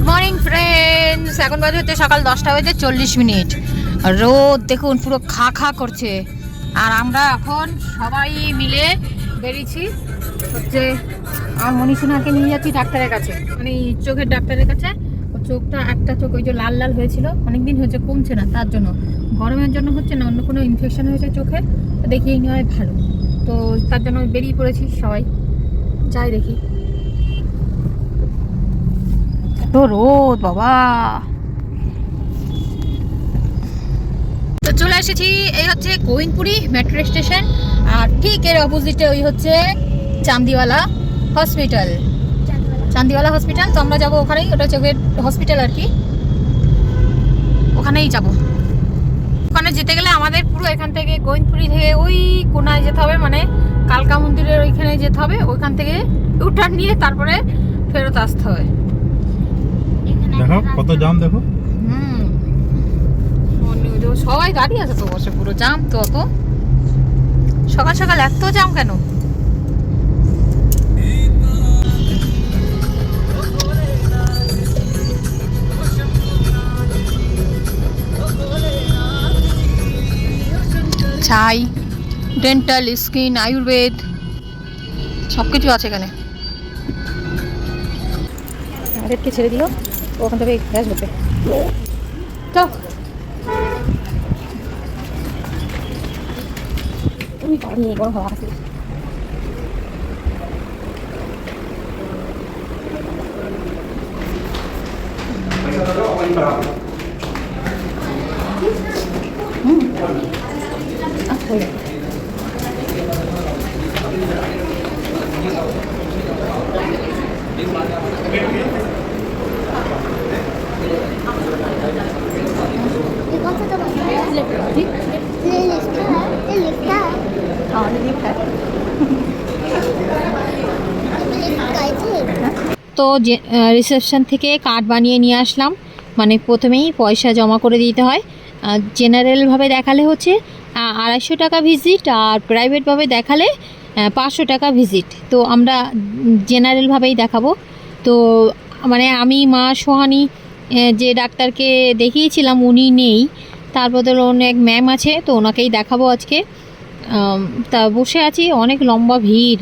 Good morning friends এখন বাজে হচ্ছে সকাল দশটা বাজে চল্লিশ মিনিট। রোদ, দেখুন, পুরো খা খা করছে। আর আমরা এখন সবাই মিলে বেরিয়েছি হচ্ছে আমার মনীষোনাকে নিয়ে যাচ্ছি ডাক্তারের কাছে। মানে চোখের ডাক্তারের কাছে। ও চোখটা, একটা চোখ ওই যে লাল লাল হয়েছিল, অনেকদিন হয়েছে, কমছে না তার জন্য। গরমের জন্য হচ্ছে না, অন্য কোনো ইনফেকশন হয়েছে চোখে, তো দেখিয়ে নেওয়াই ভালো। তো তার জন্য বেরিয়ে পড়েছি সবাই। যাই দেখি। এত রোদ, বাবা। তো চলে এসেছি, এই হচ্ছে গোবিন্দপুরি মেট্রো স্টেশন, আর ঠিক এর অপোজিটে ওই হচ্ছে চান্দিওয়ালা হসপিটাল। চান্দিওয়ালা হসপিটাল, তো আমরা যাব ওখানেই, ওটা চোখের হসপিটাল আর কি। ওখানেই যাব। ওখানে যেতে গেলে আমাদের পুরো এখান থেকে গোবিন্দপুরি থেকে ওই কোনায় যেতে হবে মানে কালকা মন্দিরের ওইখানে যেতে হবে, ওইখান থেকে উঠান নিয়ে তারপরে ফেরত আসতে হবে। দেখো কত জাম দেখো। সবাই দাঁড়িয়ে আছে তো বসে পুরো জাম তো অত। সকাল সকাল এত জাম কেন? ছাই ডেন্টাল স্কিন আয়ুর্বেদ সব কিছু আছে এখানে। আমাদেরকে ছেড়ে দিল। ওখান থেকে গ্যাস হতে চল উই বাড়ি বড় হওয়া আছে হুম। আহ, হয়ে তো রিসেপশন থেকে কার্ড বানিয়ে নিয়ে আসলাম। মানে প্রথমেই পয়সা জমা করে দিতে হয়। জেনারেলভাবে দেখালে হচ্ছে আড়াইশো টাকা ভিজিট আর প্রাইভেটভাবে দেখালে পাঁচশো টাকা ভিজিট তো আমরা জেনারেলভাবেই দেখাবো। তো মানে আমি, মা, সোহানি যে ডাক্তারকে দেখিয়েছিলাম, উনি নেই। তার বদলে অনেক ম্যাম আছে তো ওনাকেই দেখাবো আজকে। তা বসে আছি অনেক লম্বা ভিড়।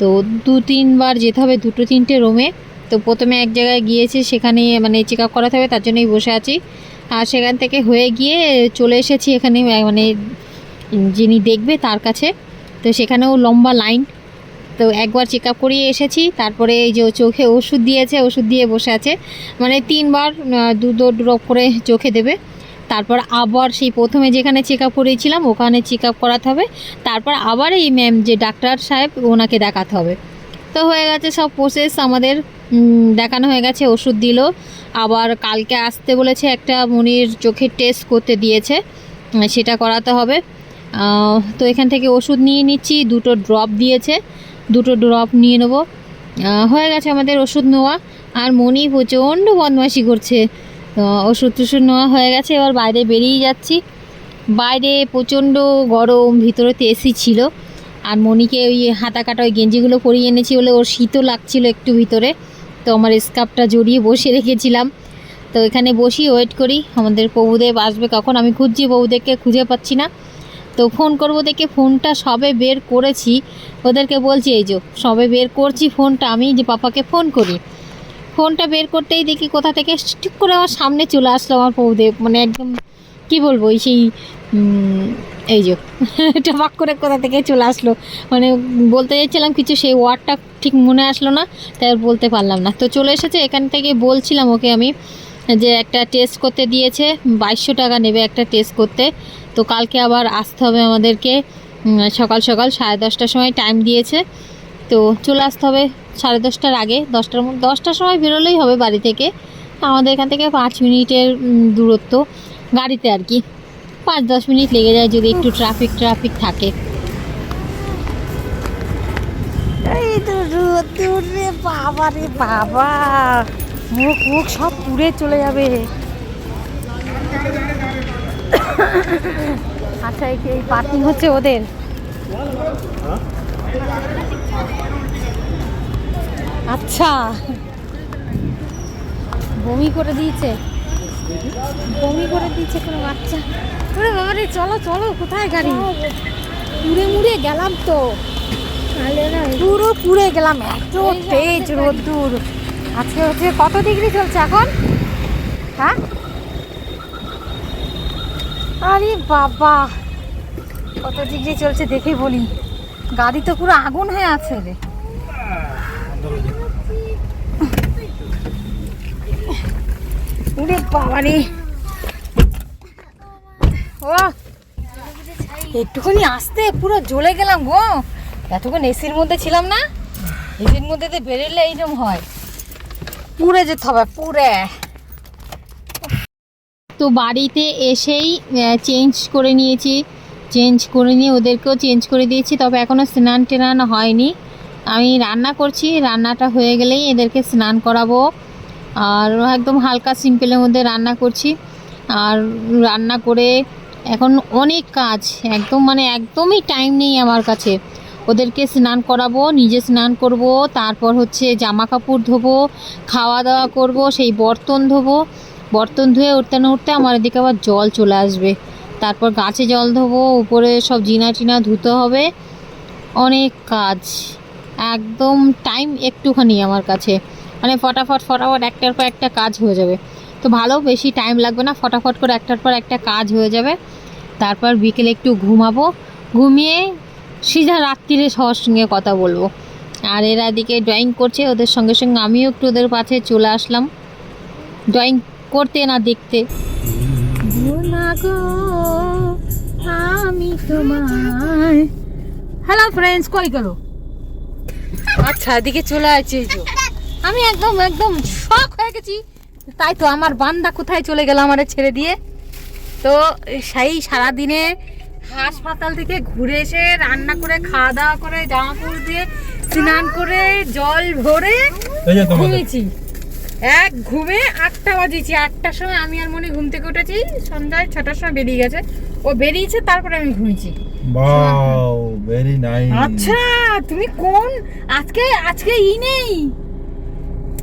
তো দু তিনবার যেতে হবে দুটো তিনটে রুমে তো প্রথমে এক জায়গায় গিয়েছে সেখানে মানে চেক আপ করাতে হবে তার জন্যই বসে আছি। আর সেখান থেকে হয়ে গিয়ে চলে এসেছি এখানে মানে যিনি দেখবে তার কাছে। তো সেখানেও লম্বা লাইন তো একবার চেক আপ করিয়ে এসেছি তারপরে এই যে চোখে ওষুধ দিয়েছে ওষুধ দিয়ে বসে আছে। মানে তিনবার আহ, দু দু ড্রপ করে চোখে দেবে তারপর আবার সেই প্রথমে যেখানে চেক আপ করিয়েছিলাম ওখানে চেক আপ করাতে হবে। তারপর আবার এই ম্যাম যে ডাক্তার সাহেব, ওনাকে দেখাতে হবে। তো হয়ে গেছে সব প্রসেস আমাদের দেখানো হয়ে গেছে, ওষুধ দিল। আবার কালকে আসতে বলেছে, একটা মনির চোখের টেস্ট করতে দিয়েছে, সেটা করাতে হবে। তো এখান থেকে ওষুধ নিয়ে নিচ্ছি, দুটো ড্রপ দিয়েছে, দুটো ড্রপ নিয়ে নেব। হয়ে গেছে আমাদের ওষুধ নেওয়া। আর মনি প্রচণ্ড বদমাইশি করছে। তো ওষুধ টষুধ নেওয়া হয়ে গেছে, এবার বাইরে বেরিয়ে যাচ্ছি। বাইরে প্রচণ্ড গরম ভিতরে তো এসি ছিল। আর মনিকে ওই হাতা কাটা ওই গেঞ্জিগুলো পরিয়ে এনেছি বলে ওর শীতও লাগছিল একটু ভিতরে। তো আমার স্কার্ফটা জড়িয়ে বসে রেখেছিলাম। তো এখানে বসি ওয়েট করি। আমাদের প্রভুদেব আসবে কখন? আমি খুঁজছি, প্রভুদেবকে খুঁজে পাচ্ছি না। তো ফোন করব দেখে ফোনটা সবে বের করেছি। ওদেরকে বলছি, এই যে, সবে বের করছি ফোনটা আমি যে পাপাকে ফোন করি। ফোনটা বের করতেই দেখি কোথা থেকে ঠিক করে আমার সামনে চলে আসলো আমার প্রভুদেব মানে একদম, কি বলব সেই এই যে টপাক করে কোথা থেকে চলে আসলো। মানে বলতে চাইছিলাম কিছু, সেই ওয়ার্ডটা ঠিক মনে আসলো না, তাই বলতে পারলাম না। তো চলে এসেছে, এখান থেকে বলছিলাম ওকে আমি যে একটা টেস্ট করতে দিয়েছে, বাইশশো টাকা নেবে একটা টেস্ট করতে। তো কালকে আবার আসতে হবে আমাদেরকে সকাল সকাল সাড়ে দশটার সময় টাইম দিয়েছে। তো চলে আসতে হবে সাড়ে দশটার আগে দশটার মধ্যে দশটার সময় বেরোলেই হবে বাড়ি থেকে। আমাদের এখান থেকে পাঁচ মিনিটের দূরত্ব গাড়িতে আর কি। পাঁচ দশ মিনিট লেগে যায় যদি একটু ট্রাফিক ট্রাফিক থাকে। এই তো রোদ্দুর বাবা রে বাবা। মুখ মুখ সব পুড়ে চলে যাবে। আচ্ছা এই এই পার্কিং হচ্ছে ওদের। আচ্ছা। বমি করে দিয়েছে। বমি করে দিয়েছে কোনো বাচ্চা? ওরে বাবা রে চলো চলো কোথায় গাড়ি? পুড়ে মুড়ে গেলাম তো। পুরো পুড়ে গেলাম এত তেজ রোদ্দুর। আজকে হচ্ছে কত ডিগ্রি চলছে এখন? হ্যাঁ? আরে বাবা কত ডিগ্রি চলছে দেখে বলি। গাড়ি তো পুরো আগুন হয়ে আছে রে। উরে বাবা ও, একটুখানি আসতে, পুরো জ্বলে গেলাম গো। এতক্ষণ এসির মধ্যে ছিলাম না, এসির মধ্যে তো বেরোলে এইরকম হয়। পুড়ে যেতে হবে পুরে তো বাড়িতে এসেই চেঞ্জ করে নিয়েছি। চেঞ্জ করে নিয়ে ওদেরকেও চেঞ্জ করে দিয়েছি, তবে এখনও স্নান টেনান হয়নি। আমি রান্না করছি, রান্নাটা হয়ে গেলেই এদেরকে স্নান করাবো। আর একদম হালকা সিম্পলের মধ্যে রান্না করছি। আর রান্না করে এখন অনেক কাজ, একদম মানে একদমই টাইম নেই আমার কাছে। ওদেরকে স্নান করাবো, নিজে স্নান করব, তারপর হচ্ছে জামা কাপড় ধোবো খাওয়া দাওয়া করব, সেই বর্তন ধোবো। বর্তন ধুয়ে উঠতে না উঠতে আমার এদিকে আবার জল চলে আসবে। তারপর গাছে জল ধোবো, উপরে সব জিনা টিনা ধুতে হবে। অনেক কাজ। একদম টাইম একটুখানি আমার কাছে। মানে ফটাফট ফটাফট একটার পর একটা কাজ হয়ে যাবে। তো ভালো, বেশি টাইম লাগবে না। ফটাফট করে একটার পর একটা কাজ হয়ে যাবে। তারপর বিকেলে একটু ঘুমাবো। ঘুমিয়ে সিধা রাত্রিরে সবার সঙ্গে কথা বলব। আর এরা এদিকে ড্রয়িং করছে, ওদের সঙ্গে সঙ্গে আমিও একটু ওদের পাশে চলে আসলাম। ড্রয়িং করতে না দেখতে। আমি তোমায় হ্যালো ফ্রেন্ডস কই গেল? আচ্ছা এদিকে চলে আছে আমি একদম একদম শখ হয়ে গেছি। তাই তো আমার বান্দা কোথায় চলে গেল আমারে ছেড়ে দিয়ে? তো সেই সারাদিনে হাসপাতাল থেকে ঘুরে এসে রান্না করে খাওয়া দাওয়া করে জামা কাপড় দিয়ে স্নান করে জল ভরে ঘুমিয়েছি। এক ঘুমে আটটা বাজিয়েছি আটটার সময় আমি আর মনে ঘুম থেকে উঠেছি সন্ধ্যায় ছটার সময় বেরিয়ে গেছে। ও বেরিয়েছে তারপরে আমি ঘুমিয়েছি। ওয়াও ভেরি নাইস আচ্ছা তুমি কোন? আজকে আজকে ই নেই।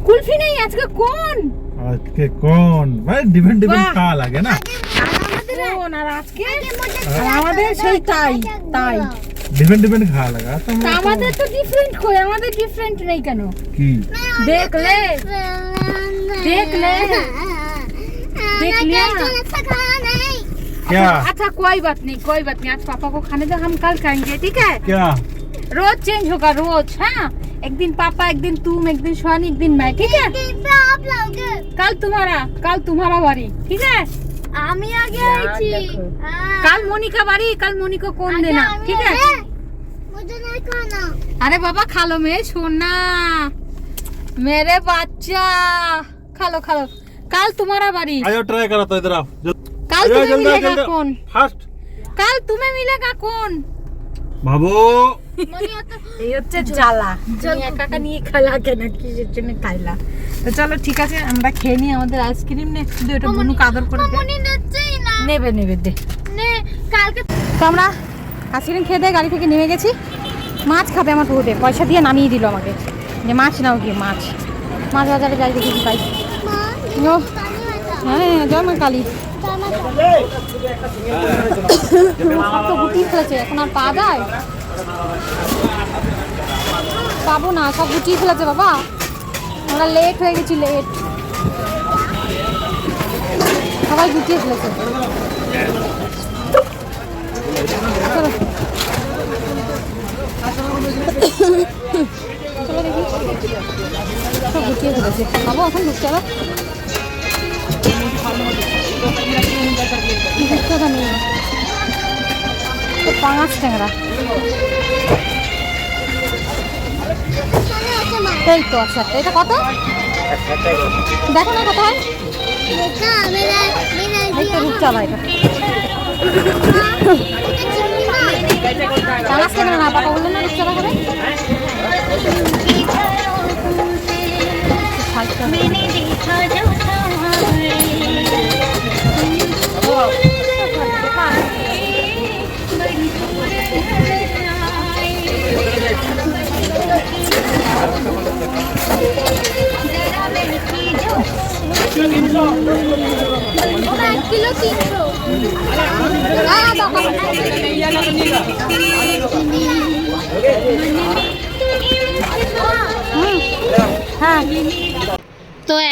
কুলফি নেই আজকে কোন? আজকে কোন? ভাই ডিফারেন্ট ডিফারেন্ট। খাওয়া লাগে না। কোন? আর আজকে? আমাদের সেই তাই তাই। ডিফারেন্ট ডিফারেন্ট খাওয়া লাগে আর তা তোমরা তো- আমাদের তো ডিফারেন্ট কই আমাদের ডিফারেন্ট নেই কেন কি দেখলে দেখলে देख लिया? क्या अच्छा कोई बात नहीं कोई बात नहीं आज पापा को खाने दो हम कल खाएंगे ठीक है क्या रोज चेंज होगा रोज हाँ एक दिन पापा एक दिन तुम एक दिन स्वानी एक दिन मैं ठीक है कल तुम्हारा कल तुम्हारा बारी ठीक है আমি আগে আইছি। কাল মনিকা বাড়ি কাল মনিকা কোন দে না ঠিক আছে। আরে বাবা খালো মেয়ে সোনা মেরে বাচ্চা। খালো খালো। কাল তোমার বাড়ি। আয়ো ট্রাই করা তো ইধর কাল তুমি মিলেগা কোন ফার্স্ট কাল তুমি মিলেগা কোন বাবু! এই হচ্ছে জ্বালা। একা একা নিয়ে খাইলা কেন? কিসের জন্য খাইলা? তো চলো ঠিক আছে আমরা খেয়ে নিই আমাদের আইসক্রিম। নে শুধু এটা বনু কাদর করে মনি নেবে নেবে দে। নে কালকে তো আমরা আইসক্রিম খেয়ে দিয়ে গাড়ি থেকে নেমে গেছি। মাছ খাবে আমার পুকুরে। পয়সা দিয়ে নামিয়ে দিল আমাকে। যে মাছ নাও গিয়ে মাছ। মাছ বাজারে যাই দেখি পাই। হ্যাঁ জয় মা কালী। তো গুটিয়ে ফেলেছে, এখন আর পাওয়া যায় পাবো না, সব গুটিয়ে ফেলেছে বাবা। আমরা লেট হয়ে গেছি লেট সবাই গুটিয়ে ফেলেছে। সব গুটিয়ে ফেলেছে। পাবো এখন, ঢুকতে তো পাঁচ ট্যাংরা এই তো আচ্ছা এটা কত দেখো না কোথায় এই এটা ট্যাংরা না পাকা বললেন না রূপচাঁদা করে তো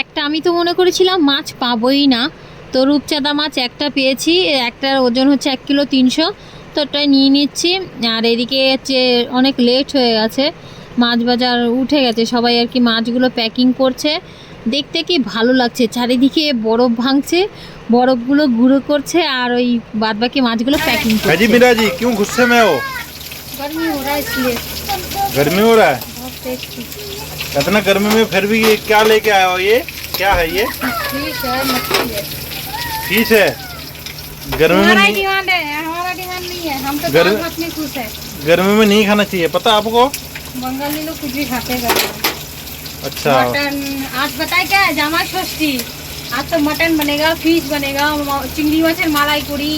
একটা আমি তো মনে করেছিলাম মাছ পাবোই না। তো রূপচাঁদা মাছ একটা পেয়েছি, একটার ওজন হচ্ছে এক কিলো তিনশো। তো ওটাই নিয়ে নিচ্ছি, আর এদিকে হচ্ছে অনেক লেট হয়ে গেছে, মাছ বাজার উঠে গেছে, সবাই আর কি মাছগুলো প্যাকিং করছে। দেখতে কি ভালো লাগছে চারিদিকে বরফ ভাঙছে বরফগুলো গুঁড়ো করছে আর ওই বাদবাকি মাছগুলো প্যাকিং है করছে जी मीरा जी क्यों गुस्से में हो गर्मी हो रहा है इसलिए गर्मी हो रहा है बहुत टेस्टी इतना गर्मी में फिर भी ये क्या लेके आए हो ये क्या है ये ठीक है मछली है फिश है गर्मी में हमारा नहीं डिमांड है हमारा डिमांड नहीं है हम तो गर्म- दाल भात में खुश है गर्मी में नहीं खाना चाहिए पता आपको बंगाली लोग कुछ भी खाते हैं अच्छा मटन आज बताए क्या है जामा षष्ठी आज तो मटन बनेगा फिश बनेगा म- চিংড়ি মাছের মালাইকুড়ি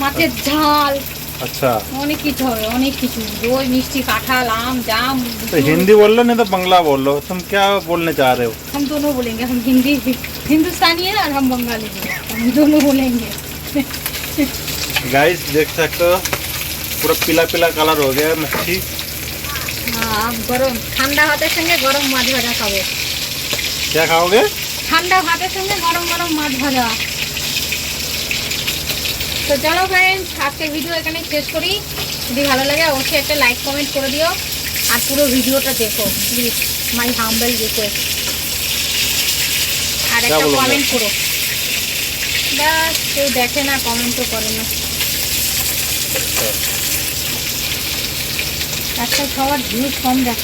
মাছের ঝাল अच्छा অনেক কিছু হবে অনেক কিছু দই মিষ্টি কাঁঠাল আম জাম तो हिंदी बोल लो नहीं तो बंगला बोल लो तुम क्या बोलने चाह रहे हो हम दोनों बोलेंगे हम हिंदी हिंदुस्तानी है और हम बंगाली हैं हम दोनों बोलेंगे गाइस देख सकते हो पूरा पीला पीला कलर हो गया है मच्छी হ্যাঁ গরম ঠান্ডা ভাতের সঙ্গে গরম মাছ ভাজা খাবো क्या खाओगे ঠান্ডা ভাতের সঙ্গে গরম গরম মাছ ভাজা তো চলো ফ্রেন্ডস আজকের ভিডিও এখানে শেষ করি যদি ভালো লাগে অবশ্যই একটা লাইক কমেন্ট করে দিও আর পুরো ভিডিওটা দেখো প্লিজ মাই হাম্বেল রিকোয়েস্ট আর একটা বলবো? কমেন্ট করো ব্যাস কেউ দেখে না কমেন্টও করে না একটা সবার ভিউজ কম দেখ